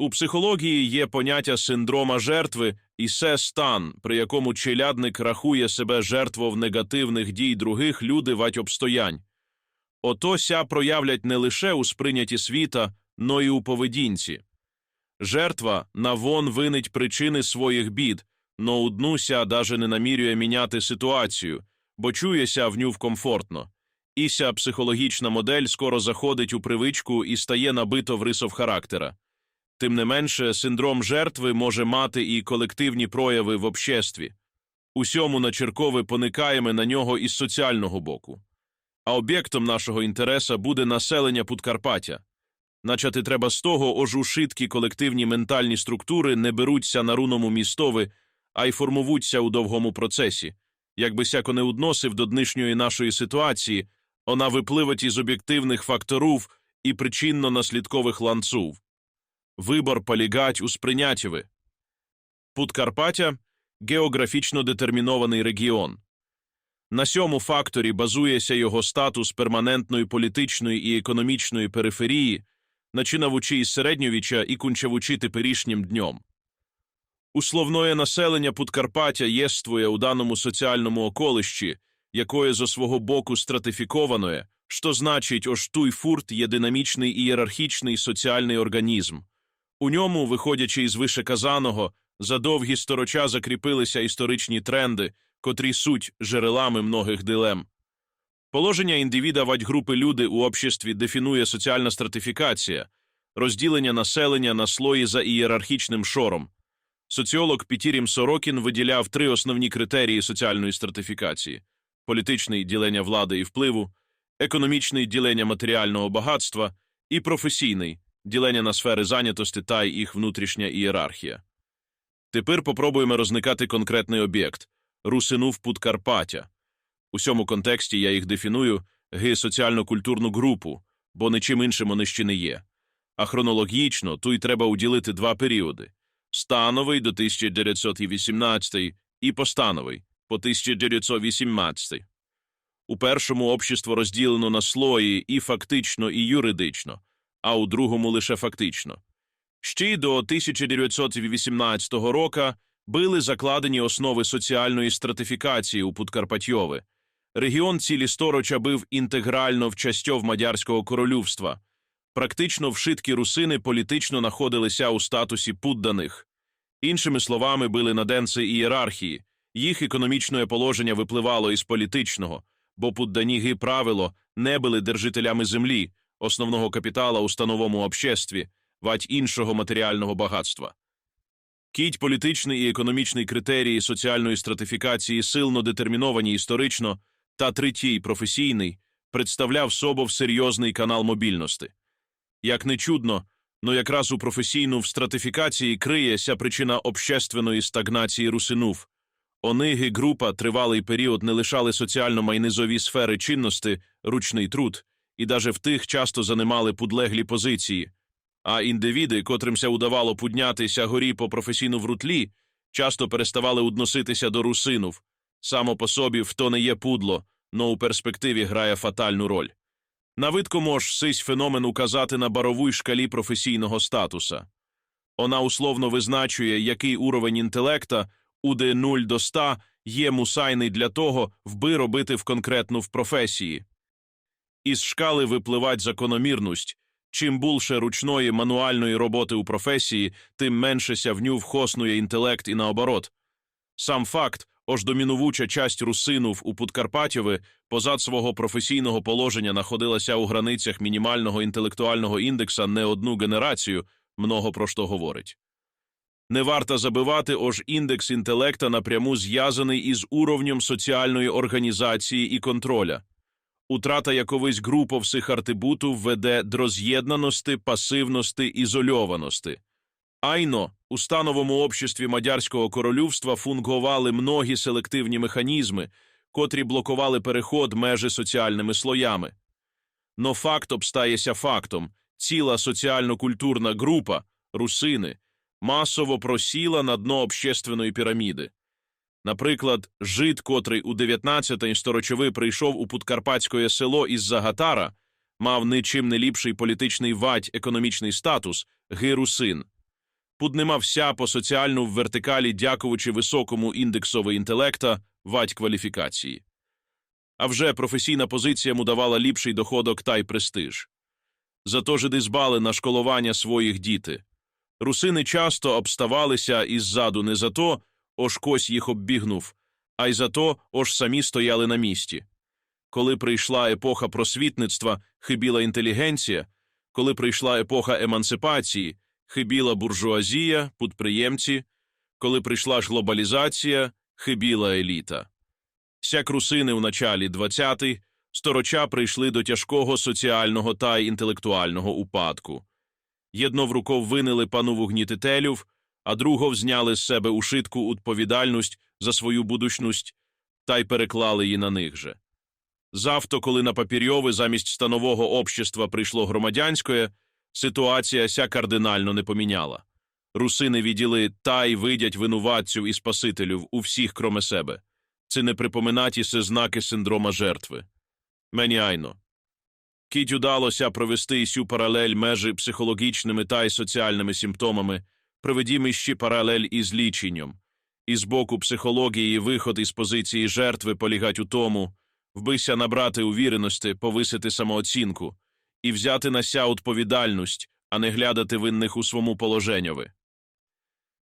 У психології є поняття синдрома жертви і се стан, при якому челядник рахує себе жертвою негативних дій других люди вать обстоянь. Ото ся проявлять не лише у сприйнятті світа, но й у поведінці. Жертва навон винить причини своїх бід, но уднуся даже не намірює міняти ситуацію, бо чуєся в ню комфортно. Іся психологічна модель скоро заходить у привичку і стає набито в рисов характера. Тим не менше, синдром жертви може мати і колективні прояви в обществі. Усьому начеркове поникаємо на нього із соціального боку. А об'єктом нашого інтереса буде населення Подкарпаття. Начати треба з того, ож ушиткі колективні ментальні структури не беруться на руному містові, а й формовуться у довгому процесі. Якби сяко не удносив до днішньої нашої ситуації, вона випливать із об'єктивних факторів і причинно-наслідкових ланцюг. Вибор полігать у сприйняттєві. Подкарпаття – географічно детермінований регіон. На сьому факторі базується його статус перманентної політичної і економічної периферії, начинавучи із середньовіччя і кунчавучи теперішнім днем. Условноє населення Подкарпаття єствує у даному соціальному околищі, якое зо свого боку стратифіковане, що значить ож туй фурт є динамічний і ієрархічний соціальний організм. У ньому, виходячи із вишеказаного, за довгі стороча закріпилися історичні тренди, котрі суть джерелами многих дилем. Положення індивіда вать групи люди у обществі дефінує соціальна стратифікація, розділення населення на слої за ієрархічним шором. Соціолог Пітірім Сорокін виділяв три основні критерії соціальної стратифікації: політичний ділення влади і впливу, економічний ділення матеріального багатства і професійний ділення на сфери зайнятості та їх внутрішня ієрархія. Тепер попробуємо розникати конкретний об'єкт русину в Подкарпаття. У цьому контексті я їх дефіную ги соціально-культурну групу, бо нічим іншим вони ще не є. А хронологічно тут треба уділити два періоди становий до 1918 і постановий по 1918. У першому общество розділено на слої і фактично, і юридично, а у другому лише фактично. Ще й до 1918 року були закладені основи соціальної стратифікації у Подкарпатьове. Регіон цілі стороча бив інтегрально в частьов Мадярського королівства. Практично вшиткі русини політично знаходилися у статусі подданих. Іншими словами, були наденці ієрархії, їх економічне положення випливало із політичного, бо поддані правило не були держителями землі, основного капітала у становому обществі, вать іншого матеріального багатства. Кіть політичний і економічний критерії соціальної стратифікації сильно детерміновані історично та третій професійний представляв собою серйозний канал мобільності. Як не чудно, но якраз у професійну в стратифікації криється причина общественної стагнації русинув. Ониги група тривалий період не лишали соціально-майнизові сфери чинності, ручний труд, і даже в тих часто занимали пудлеглі позиції, а індивіди, котримся удавало піднятися горі по професійну врутлі, часто переставали удноситися до русинув. Само по собі в то не є пудло, но у перспективі грає фатальну роль. Навидко мож сись феномен указати на баровій шкалі професійного статуса. Вона условно визначує, який уровень інтелекта уде 0 до 100 є мусайний для того, вби робити в конкретну в професії. Із шкали випливать закономірність. Чим більше ручної мануальної роботи у професії, тим меншеся в ню вхоснує інтелект і наоборот. Сам факт, ож домінувуча часть русинув у Подкарпатьові позад свого професійного положення находилася у границях мінімального інтелектуального індекса не одну генерацію, много про що говорить. Не варто забивати, ож індекс інтелекта напряму зв'язаний із уровнем соціальної організації і контроля. Утрата яковись груповсих артибуту веде до роз'єднаності, пасивності, ізольованості. Айно у становому обществі Мадярського королівства фунгували многі селективні механізми, котрі блокували переход межі соціальними слоями. Но факт обстається фактом ціла соціально-культурна група, русини, масово просіла на дно общественної піраміди. Наприклад, жид, котрий у 19-й сторочови прийшов у Подкарпатське село із Загатара, мав нічим не ліпший політичний вать економічний статус гирусин. Пуднима вся по соціальну в вертикалі, дякуючи високому індексовий інтелекта, вать кваліфікації. А вже професійна позиція му давала ліпший доходок та й престиж. Зато жиди збали на школування своїх діти. Русини часто обставалися іззаду не за то, ож кось їх оббігнув, а й за то, ож самі стояли на місці. Коли прийшла епоха просвітництва, хибіла інтелігенція, коли прийшла епоха емансипації, хибіла буржуазія, підприємці, коли прийшла ж глобалізація, хибіла еліта. Сяк русини в началі 20 стороча прийшли до тяжкого соціального та інтелектуального упадку. Єдно в руков винили панову гнітителів, а другов зняли з себе ушитку відповідальність за свою будучність та й переклали її на них же. Завто, коли на папірьови замість станового общества прийшло громадянське, ситуація ся кардинально не поміняла. Русини відділи та й видять винуватців і спасителів у всіх кроме себе. Це не припоминаті се знаки синдрома жертви. Мені айно. Кіть удалося провести сю паралель межі психологічними та й соціальними симптомами, проведімо ще паралель із ліченням. І з боку психології виход із позиції жертви полягать у тому, вбися набрати увіреності, повисити самооцінку і взяти на ся відповідальність, а не глядати винних у свому положенньові.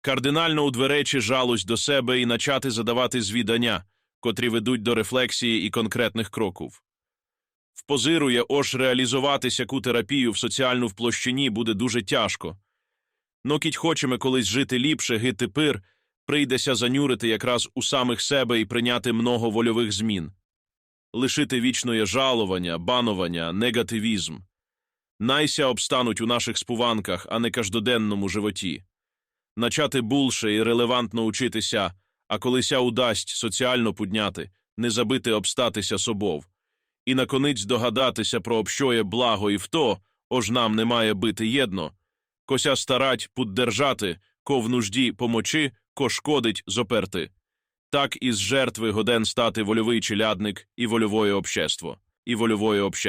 Кардинально удверечі жалость до себе і начати задавати звідання, котрі ведуть до рефлексії і конкретних кроків. Впозирує, ож реалізувати сяку терапію в соціальну площині буде дуже тяжко. Но кіть хочемо колись жити ліпше, гити пир, прийдеся занюрити якраз у самих себе і прийняти много вольових змін. Лишити вічноє жалування, банування, негативізм. Найся обстануть у наших спуванках, а не каждоденному животі. Начати булше і релевантно учитися, а колися удасть соціально пудняти, не забити обстатися собов. І наконець догадатися про общоє благо і в то, ож нам не має бити єдно, кося старать поддержати, ко в нужді помочи, ко шкодить зоперти. Так із жертви годен стати вольовий челядник і вольовое общество, і вольовое общество.